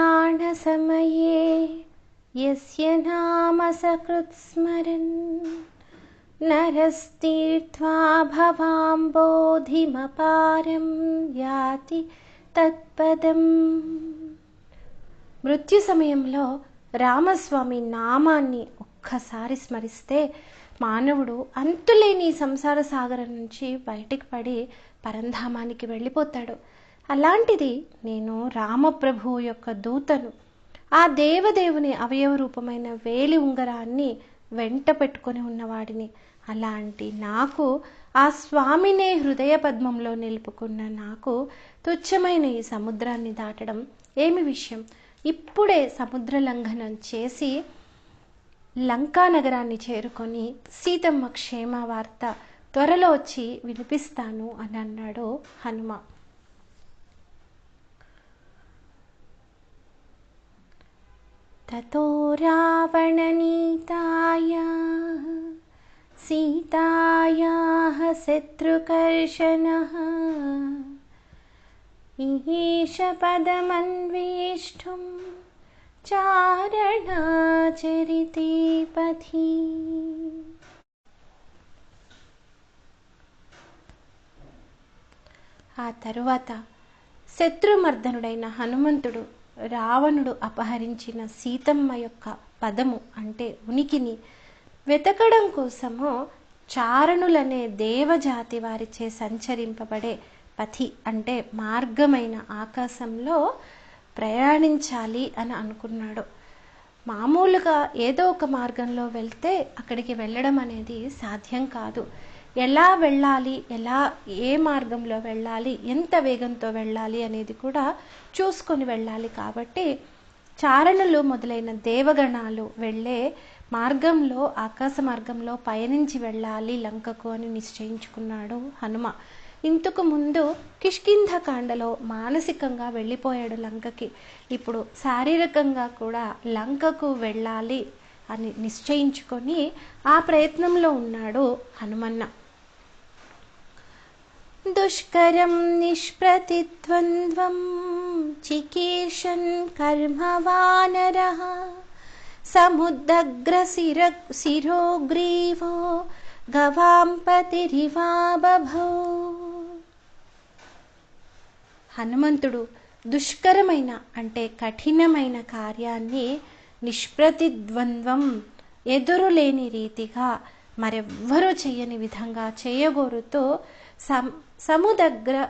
श्रावणप्रयाणसमये यस्य नाम सकृत्स्मरन् नरस्तीर्त्वा भवाम्बोधिमपारं याति తత్పదం మృత్యు సమయంలో రామస్వామి నామాన్ని ఒక్కసారి స్మరిస్తే మానవుడు అంతులేని సంసార సాగరం నుంచి బయటికి పడి పరంధామానికి వెళ్ళిపోతాడు అలాంటిది నేను రామప్రభువు యొక్క దూతను ఆ దేవదేవుని అవయవ రూపమైన వేలి ఉంగరాన్ని వెంట పెట్టుకొని ఉన్నవాడిని. అలాంటి నాకు ఆ స్వామినే హృదయ పద్మంలో నిలుపుకున్న నాకు తుచ్చమైన ఈ సముద్రాన్ని దాటడం ఏమి విషయం? ఇప్పుడే సముద్ర లంఘనం చేసి లంకా నగరాన్ని చేరుకొని సీతమ్మ క్షేమ వార్త త్వరలో వచ్చి వినిపిస్తాను అని అన్నాడు హనుమ. ततो रावणनीताया सीतायाः शत्रुकर्षणः ईश पदमन्वेष्टुं चारणाचरिते पथि ఆ తరువాత శత్రుమర్దనుడైన హనుమంతుడు రావణుడు అపహరించిన సీతమ్మ యొక్క పదము అంటే ఉనికిని వెతకడం కోసము చారణులనే దేవజాతి వారిచే సంచరింపబడే పథి అంటే మార్గమైన ఆకాశంలో ప్రయాణించాలి అని అనుకున్నాడు. మామూలుగా ఏదో ఒక మార్గంలో వెళ్తే అక్కడికి వెళ్ళడం అనేది సాధ్యం కాదు. ఎలా వెళ్ళాలి ఎలా ఏ మార్గంలో వెళ్ళాలి ఎంత వేగంతో వెళ్ళాలి అనేది కూడా చూసుకొని వెళ్ళాలి కాబట్టి చారణులు మొదలైన దేవగణాలు వెళ్ళే మార్గంలో ఆకాశ మార్గంలో పయనించి వెళ్ళాలి లంకకు అని నిశ్చయించుకున్నాడు హనుమ. ఇంతకు ముందు కిష్కింధకాండలో మానసికంగా వెళ్ళిపోయాడు లంకకి. ఇప్పుడు శారీరకంగా కూడా లంకకు వెళ్ళాలి అని నిశ్చయించుకొని ఆ ప్రయత్నంలో ఉన్నాడు హనుమన్న. దుష్కరం నిష్ప్రతిద్వంద్వం చికీర్షన్ కర్మవానర సముద్రగ్రశిర శిరోగ్రీవో గవాంపతిరివాబభో హనుమంతుడు దుష్కరమైన అంటే కఠినమైన కార్యాన్ని నిష్ప్రతిద్వంద్వం ఎదురులేని రీతిగా మరెవ్వరూ చేయని విధంగా చేయగోరుతూ సం సముదగ్ర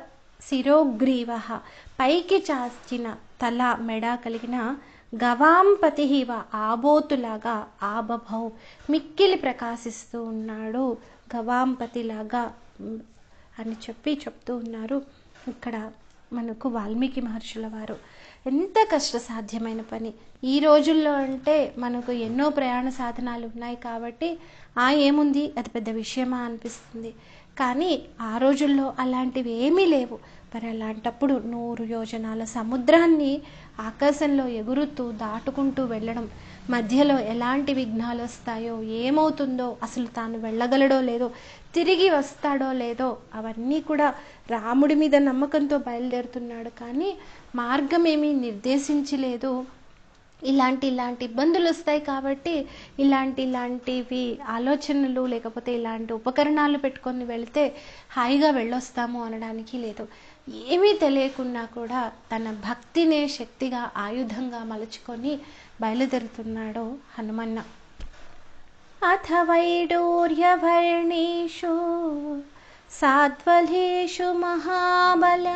శిరోగ్రీవ పైకి చాచిన తల మెడ కలిగిన గవాంపతిహివ ఆబోతులాగా ఆబభౌ మిక్కిలి ప్రకాశిస్తూ ఉన్నాడు. గవాంపతిలాగా అని చెప్పి చెప్తూ ఉన్నారు. ఇక్కడ మనకు వాల్మీకి మహర్షుల వారు. ఎంత కష్టసాధ్యమైన పని. ఈ రోజుల్లో అంటే మనకు ఎన్నో ప్రయాణ సాధనాలు ఉన్నాయి కాబట్టి ఆ ఏముంది? అది పెద్ద విషయమా అనిపిస్తుంది. కానీ ఆ రోజుల్లో అలాంటివి ఏమీ లేవు. మరి అలాంటప్పుడు నూరు యోజనాల సముద్రాన్ని ఆకాశంలో ఎగురుతూ దాటుకుంటూ వెళ్ళడం మధ్యలో ఎలాంటి విఘ్నాలు వస్తాయో ఏమవుతుందో అసలు తాను వెళ్ళగలడో లేదో తిరిగి వస్తాడో లేదో అవన్నీ కూడా రాముడి మీద నమ్మకంతో బయలుదేరుతున్నాడు. కానీ మార్గం ఏమీ నిర్దేశించలేదు. ఇలాంటి ఇలాంటి ఇబ్బందులు వస్తాయి కాబట్టి ఇలాంటి ఇలాంటివి ఆలోచనలు లేకపోతే ఇలాంటి ఉపకరణాలు పెట్టుకొని వెళితే హాయిగా వెళ్ళొస్తాము అనడానికి లేదు. ఏమీ తెలియకున్నా కూడా తన భక్తినే శక్తిగా ఆయుధంగా మలుచుకొని బయలుదేరుతున్నాడు హనుమన్న. అథ వైడూర్యవర్ణేషు సాధ్వలేషు మహాబల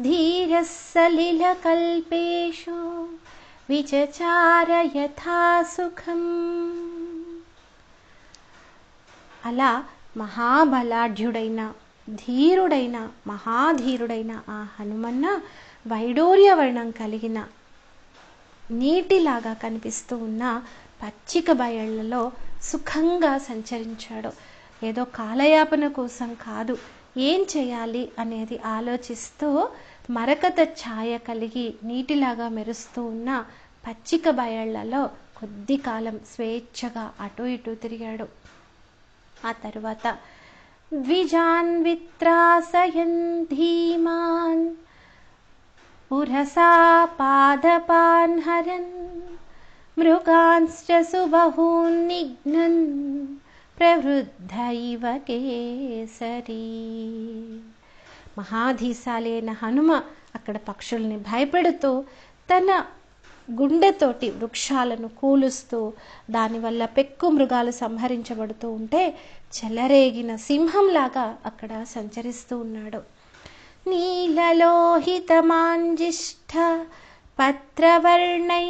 ధీర సలిలకల్పేషు విచచార యథా సుఖం అలా మహాబలాఢ్యుడైన ధీరుడైన మహాధీరుడైన ఆ హనుమన్న వైడూర్యవర్ణం కలిగిన నీటిలాగా కనిపిస్తూ ఉన్న పచ్చిక బయళ్ళలో సుఖంగా సంచరించాడు. ఏదో కాలయాపన కోసం కాదు ఏం చేయాలి అనేది ఆలోచిస్తూ మరకత ఛాయ కలిగి నీటిలాగా మెరుస్తూ ఉన్న పచ్చిక బయళ్ళలో కొద్ది కాలం స్వేచ్ఛగా అటు ఇటు తిరిగాడు. ఆ తరువాత ద్విజాన్ విత్రాసయన్ ధీమాన్ పురసా పాదపాన్ హరన్ మృగాంశ్చ సుబహూన్నిఘ్నన్ ప్రవృద్ధ ఇవ కేసరీ. మహాధీశాలైన హనుమ అక్కడ పక్షుల్ని భయపెడుతూ తన గుండెతోటి వృక్షాలను కూలుస్తూ దానివల్ల పెక్కు మృగాలు సంహరించబడుతూ ఉంటే చెలరేగిన సింహంలాగా అక్కడ సంచరిస్తూ ఉన్నాడు. నీలలోహితమాంజిష్ఠ పత్రవర్ణైసితాసితై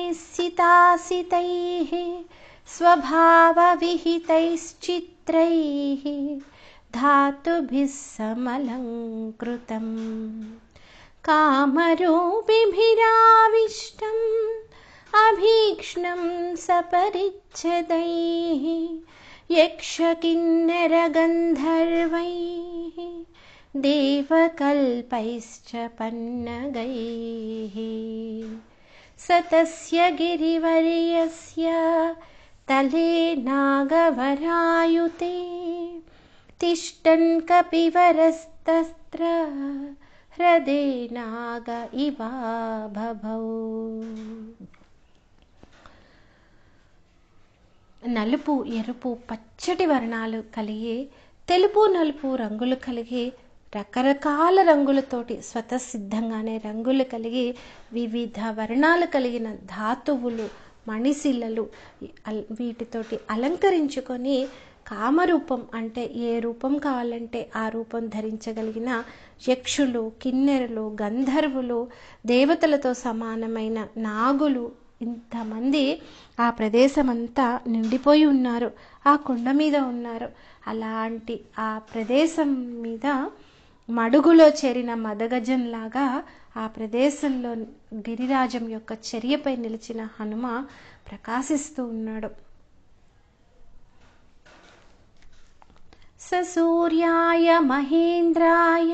స్వభావవిహితైశ్చిత్రైః धातुभिः समलङ्कृतम् कामरूपिभिराविष्टम् अभीक्ष्णं सपरिच्छदैः यक्षकिन्नरगन्धर्वैः देवकल्पैश्च पन्नगैः। स तस्य गिरिवर्यस्य तले नागवरायुते तिष्ठन् कपिवरस्तत्र హ్రదే నాగ ఇవా భభౌ నలుపు ఎరుపు పచ్చటి వర్ణాలు కలిగి తెలుపు నలుపు రంగులు కలిగి రకరకాల రంగులతోటి స్వతసిద్ధంగానే రంగులు కలిగి వివిధ వర్ణాలు కలిగిన ధాతువులు మణిశిలలు అల్- వీటితోటి అలంకరించుకొని కామరూపం అంటే ఏ రూపం కావాలంటే ఆ రూపం ధరించగలిగిన యక్షులు కిన్నెరలు గంధర్వులు దేవతలతో సమానమైన నాగులు ఇంతమంది ఆ ప్రదేశం అంతా నిండిపోయి ఉన్నారు ఆ కొండ మీద ఉన్నారు. అలాంటి ఆ ప్రదేశం మీద మడుగులో చేరిన మదగజంలాగా ఆ ప్రదేశంలో గిరిరాజం యొక్క చర్యపై నిలిచిన హనుమ ప్రకాశిస్తూ ఉన్నాడు. स सूर्याय महेन्द्राय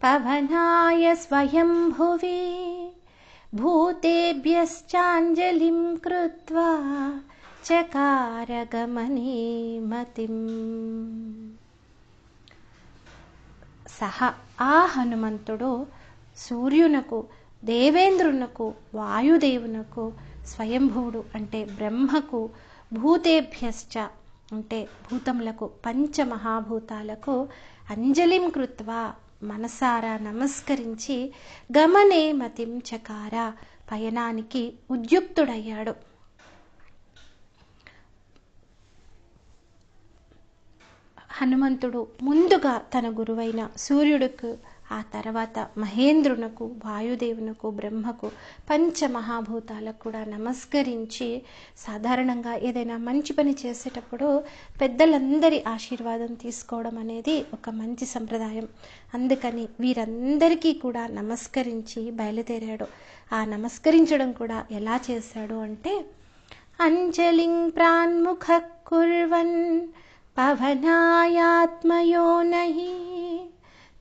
पवनाय स्वयंभुवे भूतेभ्यश्चाञ्जलिं कृत्वा चकारगमने मतिम् సహ ఆ హనుమంతుడు సూర్యునకు దేవేంద్రునకు వాయుదేవునకు స్వయంభువుడు అంటే బ్రహ్మకు భూతేభ్యశ్చ అంటే భూతములకు పంచమహాభూతాలకు అంజలిం కృత్వా మనసారా నమస్కరించి గమనే మతిం చకార పయనానికి ఉద్యుక్తుడయ్యాడు. హనుమంతుడు ముందుగా తన గురువైన సూర్యుడుకు ఆ తర్వాత మహేంద్రునకు వాయుదేవునకు బ్రహ్మకు పంచమహాభూతాలకు కూడా నమస్కరించి సాధారణంగా ఏదైనా మంచి పని చేసేటప్పుడు పెద్దలందరి ఆశీర్వాదం తీసుకోవడం అనేది ఒక మంచి సంప్రదాయం. అందుకని వీరందరికీ కూడా నమస్కరించి బయలుదేరాడు. ఆ నమస్కరించడం కూడా ఎలా చేశాడు అంటే అంజలిం ప్రాన్ముఖ కుర్వన్ పవనాయాత్మయోనహి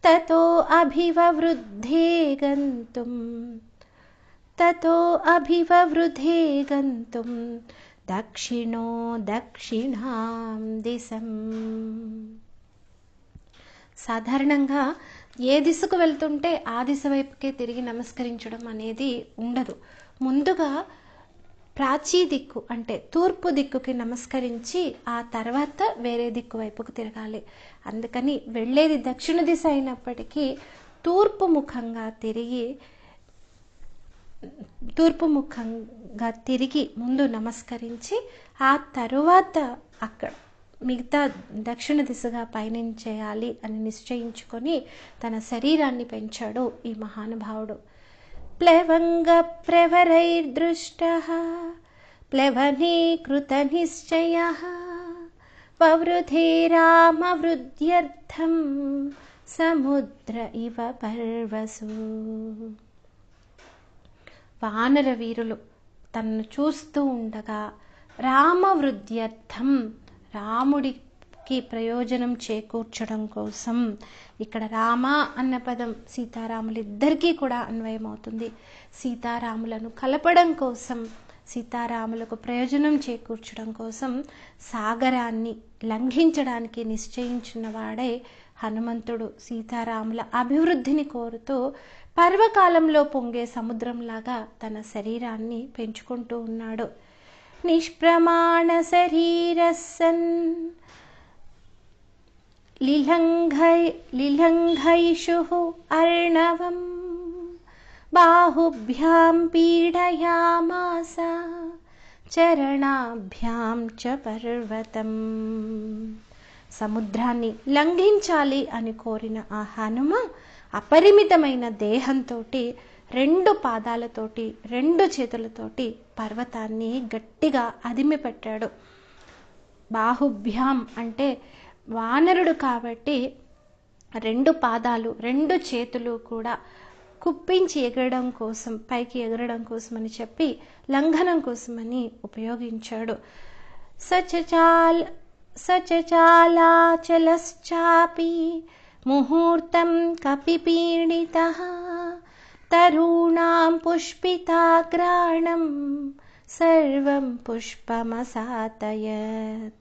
తతో అభివవృద్ధే గంతుం. తతో అభివవృద్ధే గంతుం. దక్షిణో దక్షిణాం దిశం. సాధారణంగా ఏ దిశకు వెళ్తుంటే ఆ దిశ వైపుకే తిరిగి నమస్కరించడం అనేది ఉండదు. ముందుగా ప్రాచీ దిక్కు అంటే తూర్పు దిక్కుకి నమస్కరించి ఆ తర్వాత వేరే దిక్కు వైపుకు తిరగాలి. అందుకని వెళ్ళేది దక్షిణ దిశ అయినప్పటికీ తూర్పు ముఖంగా తిరిగి తూర్పు ముఖంగా తిరిగి ముందు నమస్కరించి ఆ తరువాత అక్కడ మిగతా దక్షిణ దిశగా పయనించేయాలి అని నిశ్చయించుకొని తన శరీరాన్ని పెంచాడు ఈ మహానుభావుడు. ప్లవంగ ప్రవరైర్దృష్ట ప్లవనీకృత నిశ్చయ వవృధే రామవృద్ధ్యర్థం సముద్ర ఇవ పర్వసు వానర వీరులు తనను చూస్తూ ఉండగా రామవృద్ధ్యర్థం రాముడి కి ప్రయోజనం చేకూర్చడం కోసం ఇక్కడ రామ అన్న పదం సీతారాములిద్దరికీ కూడా అన్వయం అవుతుంది సీతారాములను కలపడం కోసం సీతారాములకు ప్రయోజనం చేకూర్చడం కోసం సాగరాన్ని లంఘించడానికి నిశ్చయించిన వాడే హనుమంతుడు. సీతారాముల అభివృద్ధిని కోరుతూ పర్వకాలంలో పొంగే సముద్రంలాగా తన శరీరాన్ని పెంచుకుంటూ ఉన్నాడు. నిష్ప్రమాణ శరీరసన్ లిలంఘై లిలంఘైషుః అర్ణవం బాహుభ్యాం పీడయామాస చరణాభ్యాం చ పర్వతం. సముద్రాన్ని లంఘించాలి అని కోరిన ఆ హనుమ అపరిమితమైన దేహంతో రెండు పాదాలతోటి రెండు చేతులతోటి పర్వతాన్ని గట్టిగా అదిమి పెట్టాడు బాహుభ్యాం అంటే వానరుడు కాబట్టి రెండు పాదాలు రెండు చేతులు కూడా కుప్పించి ఎగరడం కోసం పైకి ఎగరడం కోసమని చెప్పి లంఘనం కోసమని ఉపయోగించాడు. సచచాల్ సచచాలాచలశ్చాపి ముహూర్తం కపిపీడిత తరుణాం పుష్పితాగ్రాణం సర్వం పుష్పమసాతయత్.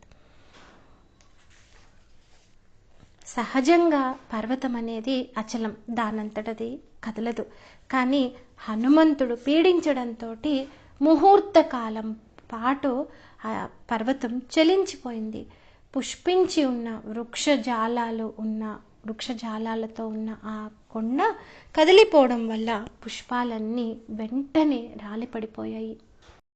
సహజంగా పర్వతం అనేది అచలం దానంతటది కదలదు. కానీ హనుమంతుడు పీడించడంతో ముహూర్త కాలం పాటు ఆ పర్వతం చలించిపోయింది. పుష్పించి ఉన్న వృక్షజాలాలు ఉన్న వృక్షజాలాలతో ఉన్న ఆ కొండ కదిలిపోవడం వల్ల పుష్పాలన్నీ వెంటనే రాలిపడిపోయాయి.